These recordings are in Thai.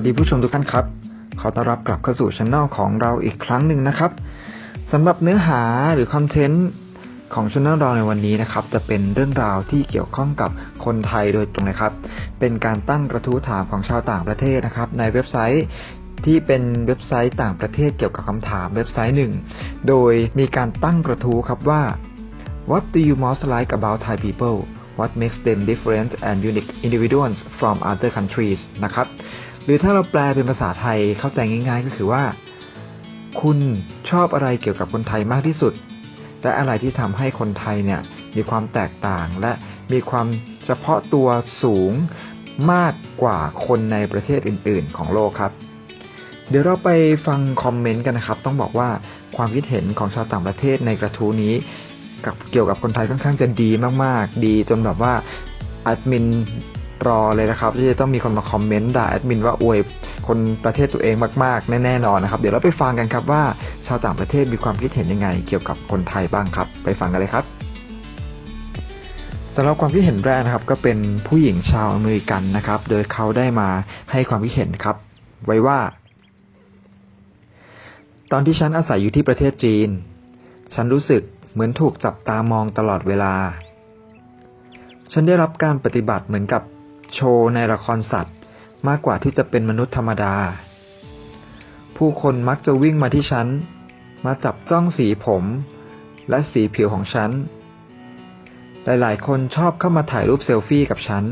วัสดีผู้ชมทุกท่านครับ ขอต้อนรับกลับเข้าสู่ช anel ของเราอีกครั้งหนึ่งนะครับสำหรับเนื้อหาหรือคอนเทนต์ของช anel เราในวันนี้นะครับ จะเป็นเรื่องราวที่เกี่ยวข้องกับคนไทยโดยตรงนะครับ เป็นการตั้งกระทู้ถามของชาวต่างประเทศนะครับ ในเว็บไซต์ที่เป็นเว็บไซต์ต่างประเทศเกี่ยวกับคำถามเว็บไซต์หนึ่ง โดยมีการตั้งกระทู้ครับว่า What do you most like about Thai people What makes them different and unique individuals from other countries นะครับ หรือถ้าเราแปลเป็นภาษาไทยเข้าใจง่าย ๆ ก็คือว่า คุณชอบอะไรเกี่ยวกับคนไทยมากที่สุด และอะไรที่ทำให้คนไทยเนี่ยมีความแตกต่างและมีความเฉพาะตัวสูงมากกว่าคนในประเทศอื่น ๆ ของโลกครับ เดี๋ยวเราไปฟังคอมเมนต์กันนะครับ ต้องบอกว่าความคิดเห็นของชาวต่างประเทศในกระทู้นี้ กับเกี่ยวกับคนไทยค่อนข้างจะดีมาก ๆ ดีจนแบบว่าแอดมิน รอเลยนะครับ ที่จะต้องมีคนมาคอมเมนต์ด่าแอดมินว่าอวยคนประเทศตัวเองมากๆ แน่ๆนอนนะครับ เดี๋ยวเราไปฟังกันครับว่าชาวต่างประเทศมีความคิดเห็นยังไง เกี่ยวกับคนไทยบ้างครับ ไปฟังกันเลยครับสำหรับความคิดเห็นแรกนะครับ ก็เป็นผู้หญิงชาวอเมริกันนะครับ โดยเขาได้มาให้ความคิดเห็นครับ ไว้ว่า ตอนที่ฉันอาศัยอยู่ที่ประเทศจีน ฉันรู้สึกเหมือนถูกจับตามองตลอดเวลา ฉันได้รับการปฏิบัติเหมือนกับ โชว์ในละครสัตว์ มากกว่าที่จะเป็นมนุษย์ธรรมดา ผู้คนมักจะวิ่งมาที่ฉัน มาจับจ้องสีผม และสีผิวของฉัน หลายๆ คนชอบเข้ามาถ่ายรูปเซลฟี่กับฉัน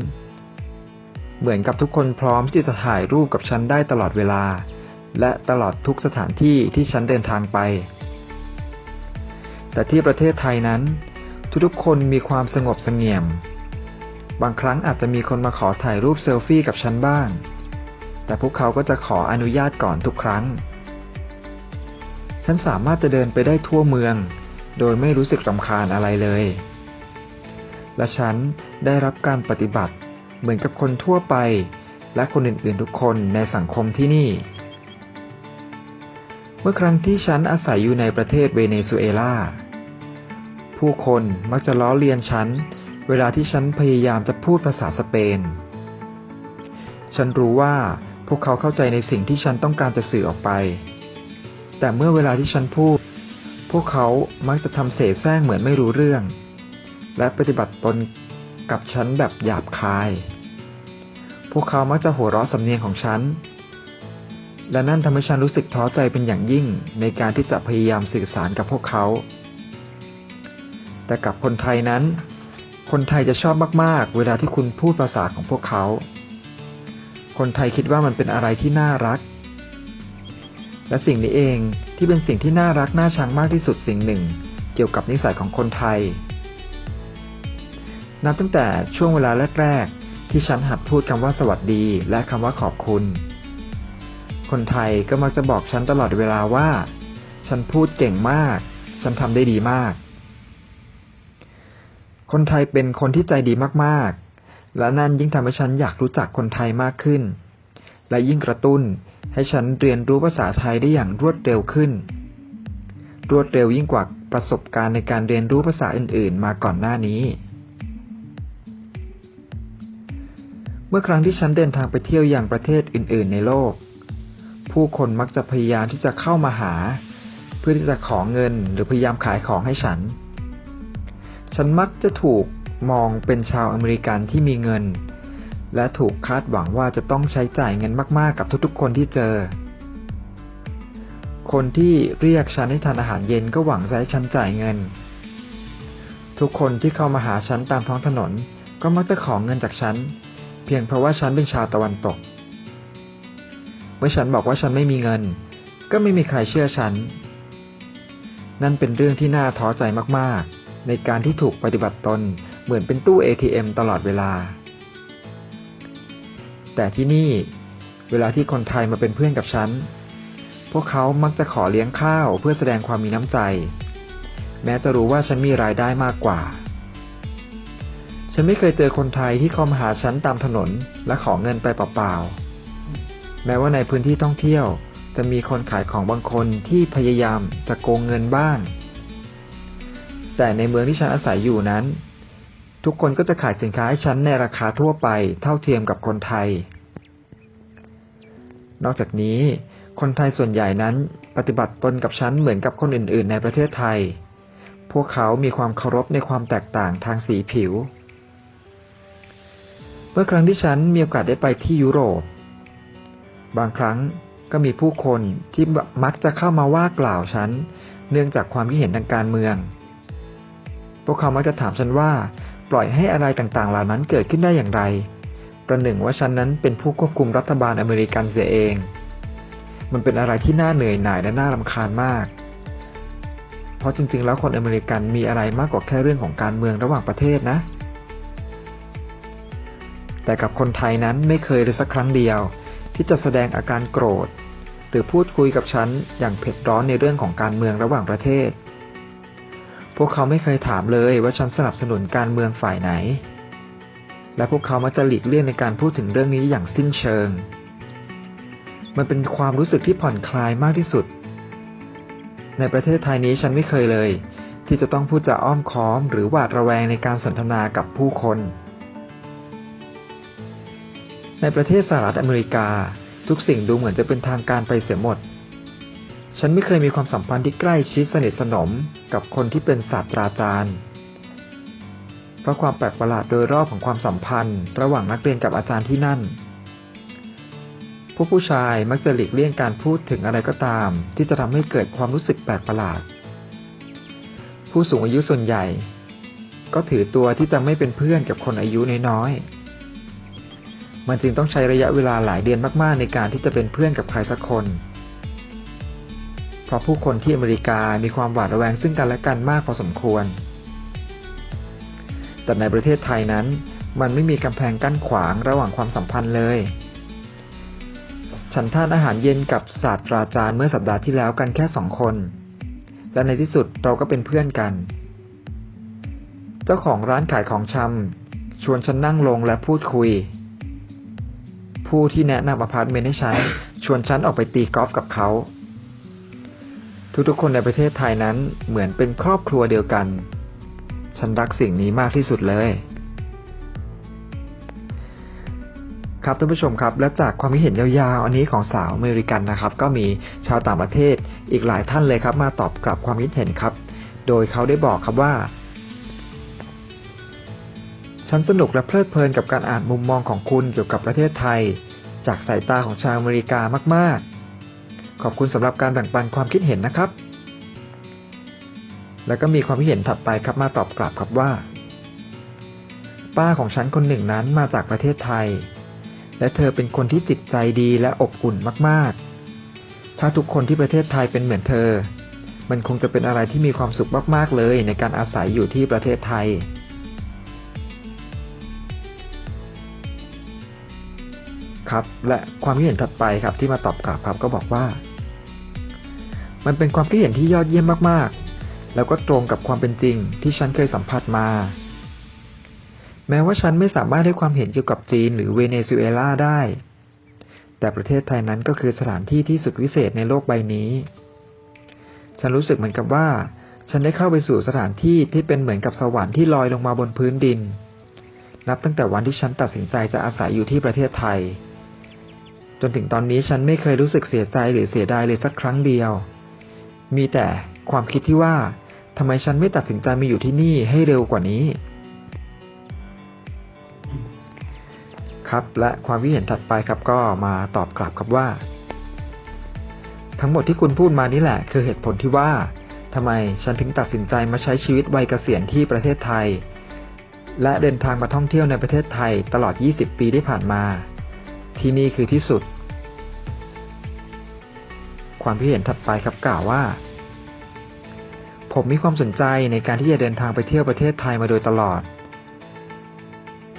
เหมือนกับทุกคนพร้อมที่จะถ่ายรูปกับฉันได้ตลอดเวลา และตลอดทุกสถานที่ที่ฉันเดินทางไป แต่ที่ประเทศไทยนั้น ทุกๆคนมีความสงบเสงี่ยม บางครั้งอาจจะมีคนมาขอถ่ายรูปเซลฟี่กับฉันบ้าง แต่พวกเขาก็จะขออนุญาตก่อนทุกครั้ง ฉันสามารถจะเดินไปได้ทั่วเมือง โดยไม่รู้สึกรำคาญอะไรเลย และฉันได้รับการปฏิบัติเหมือนกับคนทั่วไป และคนอื่นๆทุกคนในสังคมที่นี่ เมื่อครั้งที่ฉันอาศัยอยู่ในประเทศเวเนซุเอลาผู้คนมักจะล้อเลียนฉัน เวลาที่ฉันพยายามจะพูดภาษาสเปน ฉันรู้ว่าพวกเขาเข้าใจในสิ่งที่ฉันต้องการจะสื่อออกไป แต่เมื่อเวลาที่ฉันพูด พวกเขามักจะทำเสแสร้งเหมือนไม่รู้เรื่อง และปฏิบัติตนกับฉันแบบหยาบคาย พวกเขามักจะหัวเราะสำเนียงของฉัน และนั่นทำให้ฉันรู้สึกท้อใจเป็นอย่างยิ่งในการที่จะพยายามสื่อสารกับพวกเขา แต่กับคนไทยนั้น คนไทยจะชอบมากๆ เวลาที่คุณพูดภาษาของพวกเขา คนไทยคิดว่ามันเป็นอะไรที่น่ารัก และสิ่งนี้เองที่เป็นสิ่งที่น่ารักน่าชังมากที่สุดสิ่งหนึ่ง เกี่ยวกับนิสัยของคนไทย นับตั้งแต่ช่วงเวลาแรกๆ ที่ฉันหัดพูดคำว่าสวัสดี และคำว่าขอบคุณ คนไทยก็มักจะบอกฉันตลอดเวลาว่า ฉันพูดเก่งมาก ฉันทำได้ดีมาก คนไทยเป็นคนที่ใจดีมากๆ และนั่นยิ่งทำให้ฉันอยากรู้จักคนไทยมากขึ้น และยิ่งกระตุ้นให้ฉันเรียนรู้ภาษาไทยได้อย่างรวดเร็วขึ้น รวดเร็วยิ่งกว่าประสบการณ์ในการเรียนรู้ภาษาอื่น ๆ มาก่อนหน้านี้ เมื่อครั้งที่ฉันเดินทางไปเที่ยวอย่างประเทศอื่น ๆ ในโลก ผู้คนมักจะพยายามที่จะเข้ามาหา เพื่อที่จะขอเงินหรือพยายามขายของให้ฉัน ฉันมักจะถูกมองเป็นชาวอเมริกันที่มีเงิน และถูกคาดหวังว่าจะต้องใช้จ่ายเงินมากๆกับทุกๆคนที่เจอ คนที่เรียกฉันให้ทานอาหารเย็นก็หวังจะให้ฉันจ่ายเงิน ทุกคนที่เข้ามาหาฉันตามท้องถนนก็มักจะขอเงินจากฉัน เพียงเพราะว่าฉันเป็นชาวตะวันตก เมื่อฉันบอกว่าฉันไม่มีเงิน ก็ไม่มีใครเชื่อฉัน นั่นเป็นเรื่องที่น่าท้อใจมากๆ ในการที่ถูกปฏิบัติตนเหมือนเป็นตู้ ATM ตลอดเวลา แต่ที่นี่เวลาที่คนไทยมาเป็นเพื่อนกับฉัน พวกเขามักจะขอเลี้ยงข้าวเพื่อแสดงความมีน้ำใจ แม้จะรู้ว่าฉันมีรายได้มากกว่า ฉันไม่เคยเจอคนไทยที่เข้ามาหาฉันตามถนนและขอเงินไปเปล่าๆ แม้ว่าในพื้นที่ท่องเที่ยวจะมีคนขายของบางคนที่พยายามจะโกงเงินบ้าง แต่ในเมืองที่ฉันอาศัยอยู่นั้น ทุกคนก็จะขายสินค้าให้ฉันในราคาทั่วไปเท่าเทียมกับคนไทย นอกจากนี้ คนไทยส่วนใหญ่นั้นปฏิบัติตนกับฉันเหมือนกับคนอื่น ๆ ในประเทศไทย พวกเขามีความเคารพในความแตกต่างทางสีผิว เมื่อครั้งที่ฉันมีโอกาสได้ไปที่ยุโรป บางครั้งก็มีผู้คนที่มักจะเข้ามาว่ากล่าวฉัน เนื่องจากความคิดเห็นทางการเมือง วกเขามักจะถามฉันว่า ปล่อยให้อะไรต่างๆ เหล่านั้นเกิดขึ้นได้อย่างไร ประหนึ่งว่าฉันนั้นเป็นผู้ควบคุมรัฐบาลอเมริกันเสียเอง มันเป็นอะไรที่น่าเหนื่อยหน่ายและน่ารำคาญมาก เพราะจริงๆ แล้วคนอเมริกันมีอะไรมากกว่าแค่เรื่องของการเมืองระหว่างประเทศนะ แต่กับคนไทยนั้นไม่เคยเลยสักครั้งเดียว ที่จะแสดงอาการโกรธ หรือพูดคุยกับฉันอย่างเผ็ดร้อนในเรื่องของการเมืองระหว่างประเทศ พวกเขาไม่เคยถามเลยว่าฉันสนับสนุนการเมืองฝ่ายไหน และพวกเขามักจะหลีกเลี่ยงในการพูดถึงเรื่องนี้อย่างสิ้นเชิง มันเป็นความรู้สึกที่ผ่อนคลายมากที่สุด ในประเทศไทยนี้ฉันไม่เคยเลย ที่จะต้องพูดจาอ้อมค้อม หรือหวาดระแวงในการสนทนากับผู้คน ในประเทศสหรัฐอเมริกา ทุกสิ่งดูเหมือนจะเป็นทางการไปเสียหมด ฉันไม่เคยมีความสัมพันธ์ที่ใกล้ชิดสนิทสนม กับคนที่เป็นศาสตราจารย์ เพราะความแปลกประหลาดโดยรอบของความสัมพันธ์ ระหว่างนักเรียนกับอาจารย์ที่นั่น พวกผู้ชายมักจะหลีกเลี่ยงการพูดถึงอะไรก็ตาม ที่จะทำให้เกิดความรู้สึกแปลกประหลาด ผู้สูงอายุส่วนใหญ่ ก็ถือตัวที่จะไม่เป็นเพื่อนกับคนอายุน้อยๆ มันจึงต้องใช้ระยะเวลาหลายเดือนมากๆในการที่จะเป็นเพื่อนกับใครสักคน เพราะผู้คนที่อเมริกามีความหวาดระแวงซึ่งกันและกันมากพอสมควร แต่ในประเทศไทยนั้น มันไม่มีกำแพงกั้นขวางระหว่างความสัมพันธ์เลย ฉันทานอาหารเย็นกับศาสตราจารย์เมื่อสัปดาห์ที่แล้วกันแค่สองคน และในที่สุดเราก็เป็นเพื่อนกัน เจ้าของร้านขายของชำชวนฉันนั่งลงและพูดคุยผู้ที่แนะนำอพาร์ตเมนต์ให้ฉัน ชวนฉันออกไปตีกอล์ฟกับเขา ทุกๆ คนในประเทศไทยนั้นเหมือนเป็นครอบครัวเดียวกัน ฉันรักสิ่งนี้มากที่สุดเลย ครับท่านผู้ชมครับ และจากความคิดเห็นยาวๆ อันนี้ของสาวอเมริกันนะครับ ก็มีชาวต่างประเทศอีกหลายท่านเลยครับ มาตอบกลับความคิดเห็นครับ โดยเขาได้บอกครับว่า ฉันสนุกและเพลิดเพลินกับการอ่านมุมมองของคุณเกี่ยวกับประเทศไทย จากสายตาของชาวอเมริกามากๆ ขอบคุณสำหรับการแบ่งปันความคิดเห็นนะครับ แล้วก็มีความคิดเห็นถัดไปครับมาตอบกลับครับว่า ป้าของฉันคนหนึ่งนั้นมาจากประเทศไทย และเธอเป็นคนที่จิตใจดีและอบอุ่นมากๆ ถ้าทุกคนที่ประเทศไทยเป็นเหมือนเธอ มันคงจะเป็นอะไรที่มีความสุขมากๆเลยในการอาศัยอยู่ที่ประเทศไทยครับและความคิดเห็นถัดไปครับที่มาตอบกลับครับก็บอกว่า มันเป็นความคิดเห็นที่ยอดเยี่ยมมากๆ แล้วก็ตรงกับความเป็นจริงที่ฉันเคยสัมผัสมา แม้ว่าฉันไม่สามารถให้ความเห็นเกี่ยวกับจีนหรือเวเนซุเอลาได้ แต่ประเทศไทยนั้นก็คือสถานที่ที่สุดวิเศษในโลกใบนี้ ฉันรู้สึกเหมือนกับว่า ฉันได้เข้าไปสู่สถานที่ที่เป็นเหมือนกับสวรรค์ที่ลอยลงมาบนพื้นดิน นับตั้งแต่วันที่ฉันตัดสินใจจะอาศัยอยู่ที่ประเทศไทยจนถึงตอนนี้ฉันไม่เคยรู้สึกเสียใจหรือเสียดายเลยสักครั้งเดียว มีแต่ความคิดที่ว่าทำไมฉันไม่ตัดสินใจมาอยู่ที่นี่ให้เร็วกว่านี้ ครับและความคิดเห็นถัดไปครับก็มาตอบกลับครับว่า ทั้งหมดที่คุณพูดมานี่แหละ คือเหตุผลที่ว่าทำไมฉันถึงตัดสินใจมาใช้ชีวิตวัยเกษียณที่ประเทศไทย และเดินทางมาท่องเที่ยวในประเทศไทยตลอด 20 ปีที่ผ่านมา ที่นี่คือที่สุด ความคิดเห็นถัดไปครับกล่าวว่า ผมมีความสนใจในการที่จะเดินทางไปเที่ยวประเทศไทยมาโดยตลอด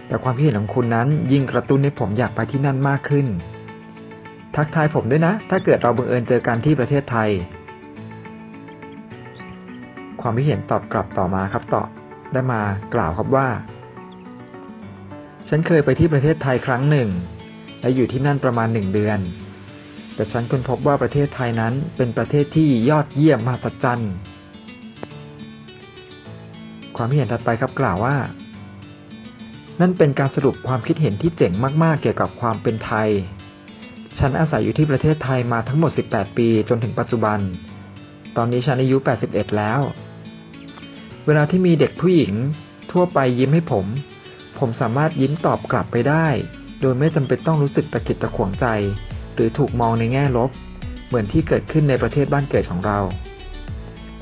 แต่ความคิดเห็นของคุณนั้นยิ่งกระตุ้นให้ผมอยากไปที่นั่นมากขึ้น ทักทายผมด้วยนะ ถ้าเกิดเราบังเอิญเจอกันที่ประเทศไทย ความคิดเห็นตอบกลับต่อมาครับต่อได้มากล่าวครับว่า ฉันเคยไปที่ประเทศไทยครั้งหนึ่ง และอยู่ที่นั่นประมาณหนึ่งเดือน แต่ฉันค้นพบว่าประเทศไทยนั้นเป็นประเทศที่ยอดเยี่ยมมหัศจรรย์ความคิดเห็นถัดไปครับกล่าวว่า นั่นเป็นการสรุปความคิดเห็นที่เจ๋งมาก ๆ เกี่ยวกับความเป็นไทย ฉันอาศัยอยู่ที่ประเทศไทยมาทั้งหมด 18 ปีจนถึงปัจจุบัน ตอนนี้ฉันอายุ 81 แล้ว เวลาที่มีเด็กผู้หญิง ทั่วไปยิ้มให้ผม ผมสามารถยิ้มตอบกลับไปได้ โดยไม่จำเป็นต้องรู้สึกตะกิดตะขวงใจ รือถูกมองในแง่ลบ เหมือนที่เกิดขึ้นในประเทศบ้านเกิดของเรา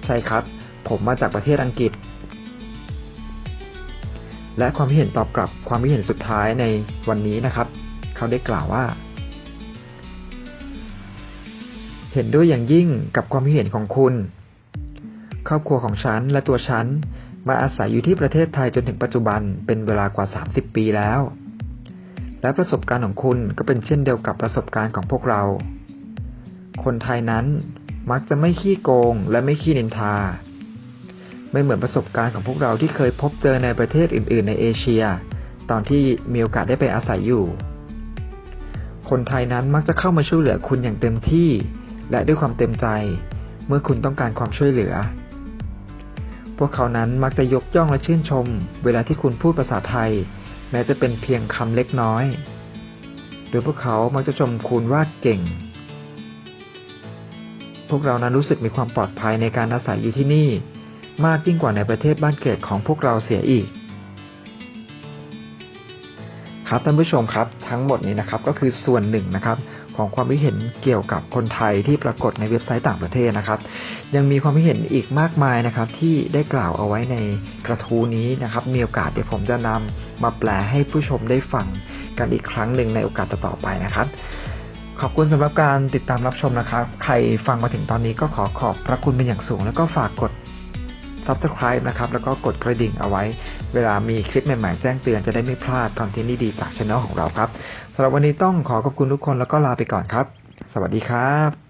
ใช่ครับ ผมมาจากประเทศอังกฤษ และความคิดเห็นตอบกลับความคิดเห็นสุดท้ายในวันนี้นะครับ เขาได้กล่าวว่า เห็นด้วยอย่างยิ่งกับความคิดเห็นของคุณ ครอบครัวของฉันและตัวฉันมาอาศัยอยู่ที่ประเทศไทยจนถึงปัจจุบันเป็นเวลากว่า 30 ปีแล้ว และประสบการณ์ของคุณก็เป็นเช่นเดียวกับประสบการณ์ของพวกเรา คนไทยนั้นมักจะไม่ขี้โกงและไม่ขี้นินทา ไม่เหมือนประสบการณ์ของพวกเราที่เคยพบเจอในประเทศอื่น ๆ ในเอเชีย ตอนที่มีโอกาสได้ไปอาศัยอยู่ คนไทยนั้นมักจะเข้ามาช่วยเหลือคุณอย่างเต็มที่ และด้วยความเต็มใจ เมื่อคุณต้องการความช่วยเหลือ พวกเขานั้นมักจะยกย่องและชื่นชม เวลาที่คุณพูดภาษาไทย แม้จะเป็นเพียงคำเล็กน้อยโดยพวกเขามักจะชมคุณว่าเก่ง พวกเรานั้นรู้สึกมีความปลอดภัยในการอาศัยอยู่ที่นี่ มากยิ่งกว่าในประเทศบ้านเกิดของพวกเราเสียอีก ครับท่านผู้ชมครับ ทั้งหมดนี้นะครับก็คือส่วนหนึ่งนะครับของความคิดเห็นเกี่ยวกับคนไทยที่ปรากฏในเว็บไซต์ต่างประเทศนะครับ ยังมีความคิดเห็นอีกมากมายนะครับที่ได้กล่าวเอาไว้ในกระทู้นี้นะครับ มีโอกาสเดี๋ยวผมจะนำ มาแปลให้ผู้ชมได้ฟังกันอีกครั้งหนึ่งในโอกาสต่อๆไปนะครับ ขอบคุณสำหรับการติดตามรับชมนะครับ ใครฟังมาถึงตอนนี้ก็ขอขอบพระคุณเป็นอย่างสูง แล้วก็ฝากกด subscribe นะครับ แล้วก็กดกระดิ่งเอาไว้ เวลามีคลิปใหม่ๆ แจ้งเตือนจะได้ไม่พลาดคอนเทนต์ดีๆจากช่องของเราครับสำหรับวันนี้ต้องขอขอบคุณทุกคนแล้วก็ลาไปก่อนครับ สวัสดีครับ